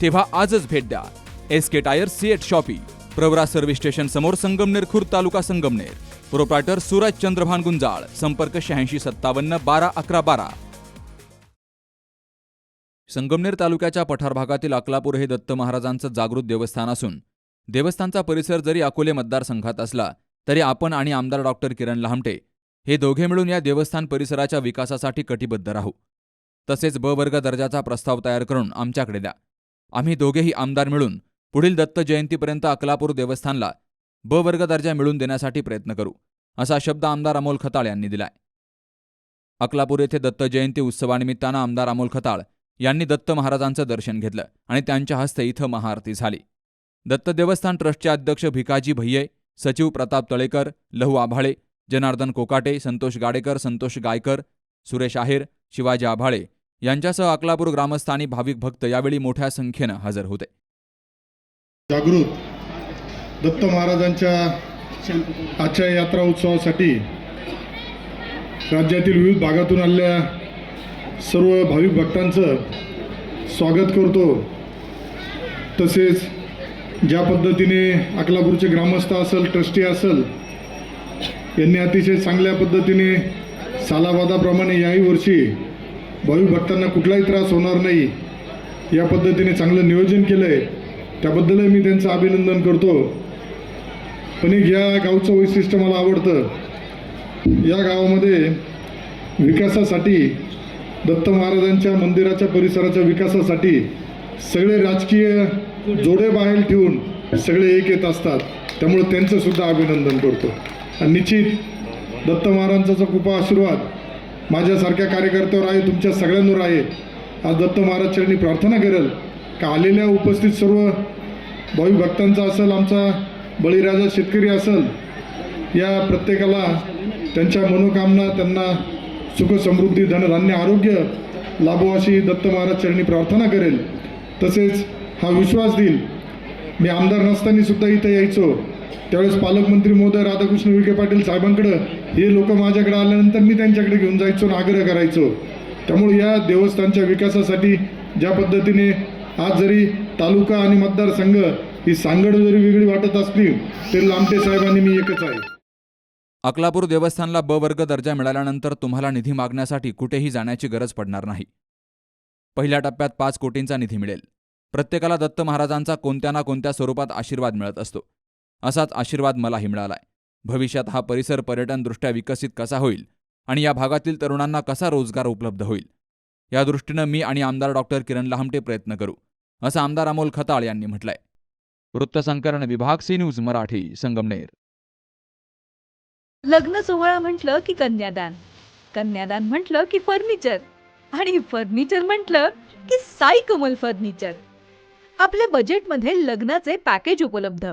तेव्हा आजच भेट द्या. S K tyre CEAT shoppe Pravara service station समोर संगमनेर खुर्द तालुका संगमनेर. प्रोप्रायटर सूरज चंद्रभान गुंजाळ संपर्क शहाऐंशी सत्तावन्न बारा अकरा बारा. संगमनेर तालुक्याच्या पठार भागातील अकलापूर हे दत्त महाराजांचं जागृत देवस्थान असून देवस्थानचा परिसर जरी अकोले मतदारसंघात असला तरी आपण आणि आमदार डॉक्टर किरण लामटे हे दोघे मिळून या देवस्थान परिसराच्या विकासासाठी कटिबद्ध राहू. तसेच ब वर्ग दर्जाचा प्रस्ताव तयार करून आमच्याकडे द्या. आम्ही दोघेही आमदार मिळून पुढील दत्त जयंतीपर्यंत अकलापूर देवस्थानला ब वर्ग दर्जा मिळवून देण्यासाठी प्रयत्न करू असा शब्द आमदार अमोल खताळ यांनी दिलाय. अकलापूर येथे दत्त जयंती उत्सवानिमित्तानं आमदार अमोल खताळ यांनी दत्त महाराजांचं दर्शन घेतलं आणि त्यांच्या हस्ते इथं महाआरती झाली. दत्त देवस्थान ट्रस्टचे अध्यक्ष भिकाजी भैये सचिव प्रताप तळेकर लहू आभाळे जनार्दन कोकाटे संतोष गाडेकर संतोष गायकर सुरेश आहेर शिवाजी आभाळे यांच्यासह अकलापूर ग्रामस्थ आणि भाविक भक्त यावेळी मोठ्या संख्येनं हजर होते. जागृत दत्त महाराजांच्या आजच्या यात्रा उत्सवासाठी राज्यातील विविध भागातून आलेल्या सर्व भाविक भक्तांचं स्वागत करतो. तसेच ज्या पद्धतीने अकलापूरचे ग्रामस्थ असेल ट्रस्टी असेल यांनी अतिशय चांगल्या पद्धतीने सालाबादाप्रमाणे याही वर्षी भाविक भक्तांना कुठलाही त्रास होणार नाही. या पद्धतीने चांगलं नियोजन केलं आहे त्याबद्दलही मी त्यांचं अभिनंदन करतो. पण एक या गावचं वैशिष्ट्य मला आवडतं. या गावामध्ये विकासासाठी दत्त महाराजांच्या मंदिराच्या परिसराच्या विकासासाठी सगळे राजकीय जोडे बाहेर ठेवून सगळे एक येत असतात. त्यामुळे त्यांचं सुद्धा अभिनंदन करतो. आणि निश्चित दत्त महाराजांचा कृपा आशीर्वाद. माझ्यासारख्या कार्यकर्त्यावर आहे तुमच्या सगळ्यांवर आहे. आज दत्त महाराज चरणी प्रार्थना करेल. का आलेल्या उपस्थित सर्व भावी भक्तांचा असेल आमचा बळीराजा शेतकरी असेल या प्रत्येकाला त्यांच्या मनोकामना त्यांना सुख समृद्धी धनधान्य आरोग्य लाभो अशी दत्त महाराज चरणी प्रार्थना करेल. तसेच हा विश्वास देईल. मी आमदार नसताना सुद्धा इथं यायचो. त्यावेळेस पालकमंत्री महोदय राधाकृष्ण विखे पाटील साहेबांकडं हे लोक माझ्याकडे आल्यानंतर मी त्यांच्याकडे घेऊन जायचो आणि आग्रह करायचो. त्यामुळे या देवस्थानच्या विकासासाठी ज्या पद्धतीने आज जरी तालुका आणि मतदारसंघ ही सांगड जरी वेगळी वाटत असली तरी लांबटे साहेबांनी मी एकच आहे. अकलापूर देवस्थानला ब वर्ग दर्जा मिळाल्यानंतर तुम्हाला निधी मागण्यासाठी कुठेही जाण्याची गरज पडणार नाही. पहिल्या टप्प्यात पाच कोटींचा निधी मिळेल. प्रत्येकाला दत्त महाराजांचा कोणत्या ना कोणत्या स्वरूपात आशीर्वाद मिळत असतो. असाच आशीर्वाद मलाही मिळालाय भविष्यात हा परिसर पर्यटनदृष्ट्या विकसित कसा होईल आणि या भागातील तरुणांना कसा रोजगार उपलब्ध होईल? या दृष्टीनं मी आणि आमदार डॉक्टर किरण लहामटे प्रयत्न करू असं आमदार अमोल खताळ यांनी म्हटलंय. वृत्तसंकलन विभाग सी न्यूज मराठी संगमनेर. लग्न सोहळा म्हटलं की कन्यादान कन्यादान म्हटलं की फर्निचर आणि फर्निचर म्हटलं की साई कमल फर्निचर. आपल्या बजेटमध्ये लग्नाचे पॅकेज उपलब्ध.